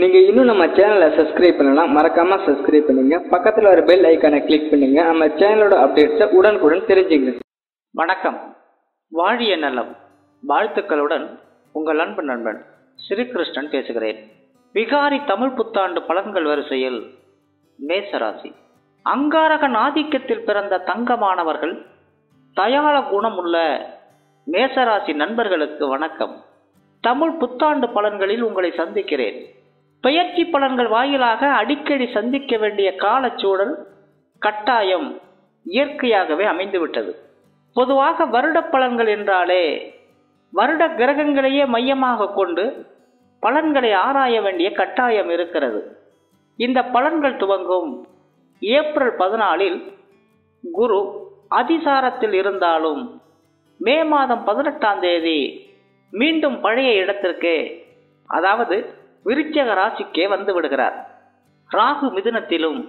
நீங்க இன்னும் நம்ம சேனலை சப்ஸ்கிரைப் பண்ணலாம் மறக்காம சப்ஸ்கிரைப் பண்ணுங்க. பக்கத்துல ஒரு பெல் ஐக்கானை கிளிக் பண்ணுங்க. நம்ம சேனலோட அப்டேட்ஸை உடனுக்குடன் தெரிஞ்சுங்க வணக்கம். வாழிய நலம் வாழ்த்துக்களுடன் உங்கள் அன்பு நண்பன் ஸ்ரீகிருஷ்ணன் பேசுகிறேன். விகாரி தமிழ் புத்தாண்டு பலன்கள் வரிசையில் மேசராசி. அங்காரகன் ஆதிக்கத்தில் பிறந்த தங்கமானவர்கள் தயாள குணமுள்ள மேசராசி நண்பர்களுக்கு வணக்கம். தமிழ் புத்தாண்டு பலன்களில் உங்களை சந்திக்கிறேன். பெயர்ச்சி பலன்கள் வாயிலாக அடிக்கடி சந்திக்க வேண்டிய காலச்சூழல் கட்டாயம் இயற்கையாகவே அமைந்துவிட்டது. பொதுவாக வருட பலன்கள் என்றாலே வருட கிரகங்களையே மையமாக கொண்டு பலன்களை ஆராய வேண்டிய கட்டாயம் இருக்கிறது. இந்த பலன்கள் துவங்கும் ஏப்ரல் பதினாலில் குரு அதிசாரத்தில் இருந்தாலும் மே மாதம் பதினெட்டாம் தேதி மீண்டும் பழைய இடத்திற்கு அதாவது விருச்சக ராசிக்கே வந்து விடுகிறார். ராகு மிதுனத்திலும்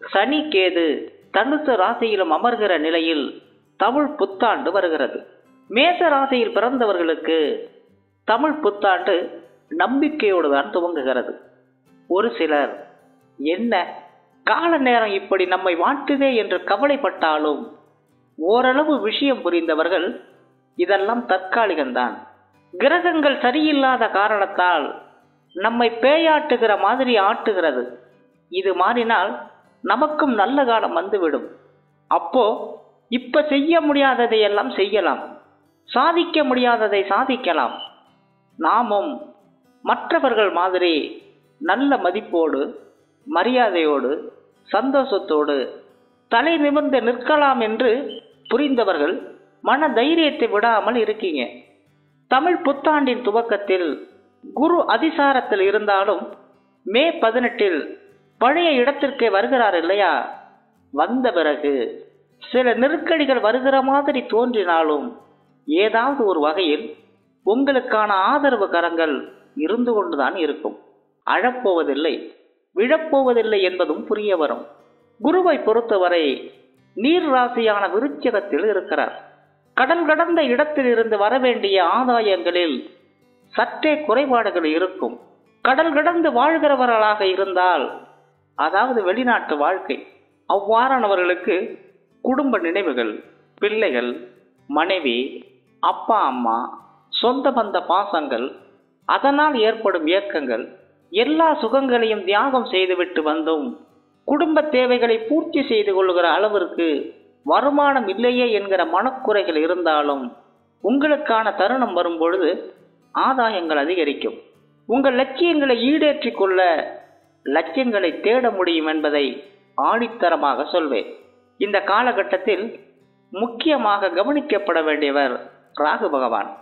சனி கேது தனுசு ராசியிலும் அமர்கிற நிலையில் தமிழ் புத்தாண்டு வருகிறது. மேச ராசியில் பிறந்தவர்களுக்கு தமிழ் புத்தாண்டு நம்பிக்கையோடு தான் துவங்குகிறது. ஒரு சிலர் என்ன? கால நேரம் இப்படி நம்மை வாட்டுதே என்று கவலைப்பட்டாலும் ஓரளவு விஷயம் புரிந்தவர்கள் இதெல்லாம் தற்காலிகம்தான். கிரகங்கள் சரியில்லாத காரணத்தால் நம்மை பேயாட்டுகிற மாதிரி ஆட்டுகிறது. இது மாறினால் நமக்கும் நல்ல காலம் வந்துவிடும். அப்போ இப்ப செய்ய முடியாததை எல்லாம் செய்யலாம். சாதிக்க முடியாததை சாதிக்கலாம். நாமும் மற்றவர்கள் மாதிரி நல்ல மதிப்போடு மரியாதையோடு சந்தோஷத்தோடு தலை நிமிர்ந்து நிற்கலாம் என்று புரிந்தவர்கள் மன தைரியத்தை விடாமல் இருக்கீங்க. தமிழ் புத்தாண்டின் துவக்கத்தில் குரு அதிசாரத்தில் இருந்தாலும் மே பதினெட்டில் பழைய இடத்திற்கே வருகிறார் இல்லையா? வந்த பிறகு சில நெருக்கடிகள் வருகிற மாதிரி தோன்றினாலும் ஏதாவது ஒரு வகையில் உங்களுக்கான ஆதரவு கரங்கள் இருந்து கொண்டுதான் இருக்கும். அழப்போவதில்லை விழப்போவதில்லை என்பதும் புரிய வரும். குருவை பொறுத்தவரை நீர் ராசியான விருச்சகத்தில் இருக்கிறார். கடன் கடந்த இடத்தில் இருந்து வரவேண்டிய ஆதாயங்களில் சற்றே குறைபாடுகள் இருக்கும். கடல் கடந்து வாழ்கிறவர்களாக இருந்தால் அதாவது வெளிநாட்டு வாழ்க்கை அவ்வாறானவர்களுக்கு குடும்ப நினைவுகள் பிள்ளைகள் மனைவி அப்பா அம்மா சொந்த பந்த பாசங்கள் அதனால் ஏற்படும் இயக்கங்கள் எல்லா சுகங்களையும் தியாகம் செய்துவிட்டு வந்தும் குடும்ப தேவைகளை பூர்த்தி செய்து கொள்கிற அளவிற்கு வருமானம் இல்லையே என்கிற மனக்குறைகள் இருந்தாலும் உங்களுக்கான தருணம் வரும்பொழுது ஆதாயங்கள் அதிகரிக்கும். உங்கள் லட்சியங்களை ஈடேற்றிக் கொள்ள லட்சியங்களை தேட முடியும் என்பதை ஆணித்தரமாக சொல்வேன். இந்த காலகட்டத்தில் முக்கியமாக கவனிக்கப்பட வேண்டியவர் ராகு பகவான்.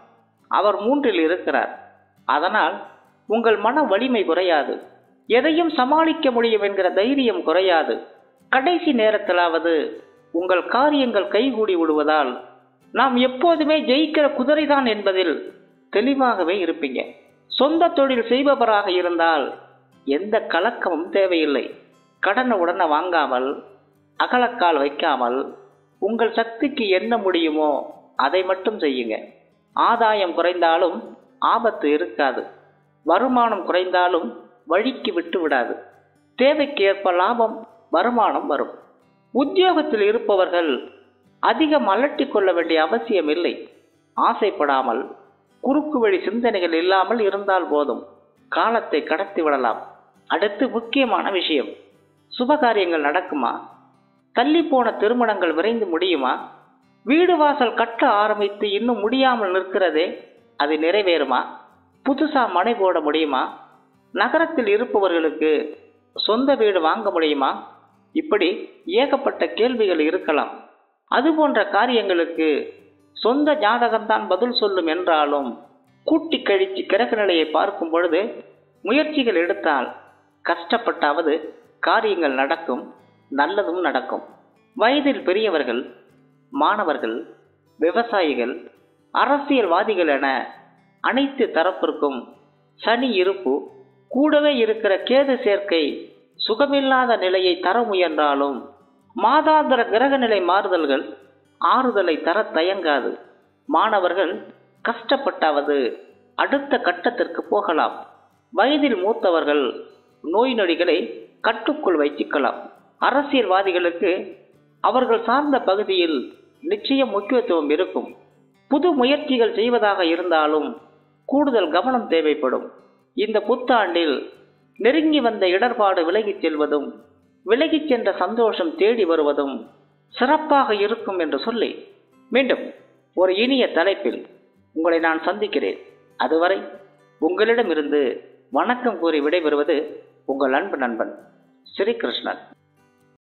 அவர் மூன்றில் இருக்கிறார். அதனால் உங்கள் மன வலிமை குறையாது. எதையும் சமாளிக்க முடியும் என்கிற தைரியம் குறையாது. கடைசி நேரத்திலாவது உங்கள் காரியங்கள் கைகூடி விடுவதால் நாம் எப்போதுமே ஜெயிக்கிற குதிரைதான் என்பதில் தெளிவாகவே இருப்பீங்க. சொந்த தொழில் செய்பவராக இருந்தால் எந்த கலக்கமும் தேவையில்லை. கடனை உடனே வாங்காமல் அகலக்கால் வைக்காமல் உங்கள் சக்திக்கு என்ன முடியுமோ அதை மட்டும் செய்யுங்க. ஆதாயம் குறைந்தாலும் ஆபத்து இருக்காது. வருமானம் குறைந்தாலும் வழிக்கு விட்டு விடாது. தேவைக்கு ஏற்ப லாபம் வருமானம் வரும். உத்தியோகத்தில் இருப்பவர்கள் அதிகம் அலட்டிக் கொள்ள வேண்டிய அவசியம் இல்லை. ஆசைப்படாமல் குறுக்கு வழி சிந்தனைகள் இல்லாமல் இருந்தால் போதும். காலத்தை கடத்தி விடலாம். அடுத்து முக்கியமான விஷயம். சுபகாரியங்கள் நடக்குமா? தள்ளி போன திருமணங்கள் விரைந்து முடியுமா? வீடு வாசல் கட்ட ஆரம்பித்து இன்னும் முடியாமல் நிற்கிறதே அது நிறைவேறுமா? புதுசா மனை போட முடியுமா? நகரத்தில் இருப்பவர்களுக்கு சொந்த வீடு வாங்க முடியுமா? இப்படி ஏகப்பட்ட கேள்விகள் இருக்கலாம். அது போன்ற காரியங்களுக்கு சொந்த ஜாதகம்தான் பதில் சொல்லும் என்றாலும் கூட்டி கழித்து கிரக நிலையை பார்க்கும் பொழுது முயற்சிகள் எடுத்தால் கஷ்டப்பட்டாவது காரியங்கள் நடக்கும் நல்லதும் நடக்கும். வயதில் பெரியவர்கள் மாணவர்கள் விவசாயிகள் அரசியல்வாதிகள் என அனைத்து தரப்பிற்கும் சனி இருப்பு கூடவே இருக்கிற கேது சேர்க்கை சுகமில்லாத நிலையை தர முயன்றாலும் மாதாந்திர கிரகநிலை மாறுதல்கள் ஆறுதலை தர தயங்காது. மாணவர்கள் கஷ்டப்பட்டாவது அடுத்த கட்டத்திற்கு போகலாம். வயதில் மூத்தவர்கள் நோய் நொடிகளை கட்டுக்குள் வைத்துக்கலாம். அரசியல்வாதிகளுக்கு அவர்கள் சார்ந்த பகுதியில் நிச்சயம் முக்கியத்துவம் இருக்கும். புது முயற்சிகள் செய்வதாக இருந்தாலும் கூடுதல் கவனம் தேவைப்படும். இந்த புத்தாண்டில் நெருங்கி வந்த இடர்பாடு விலகிச் செல்வதும் விலகிச் சென்ற சந்தோஷம் தேடி வருவதும் சிறப்பாக இருக்கும் என்று சொல்லி மீண்டும் ஒரு இனிய தலைப்பில் உங்களை நான் சந்திக்கிறேன். அதுவரை உங்களிடமிருந்து வணக்கம் கூறி விடைபெறுவது உங்கள் அன்பு நண்பன் ஸ்ரீகிருஷ்ணன்.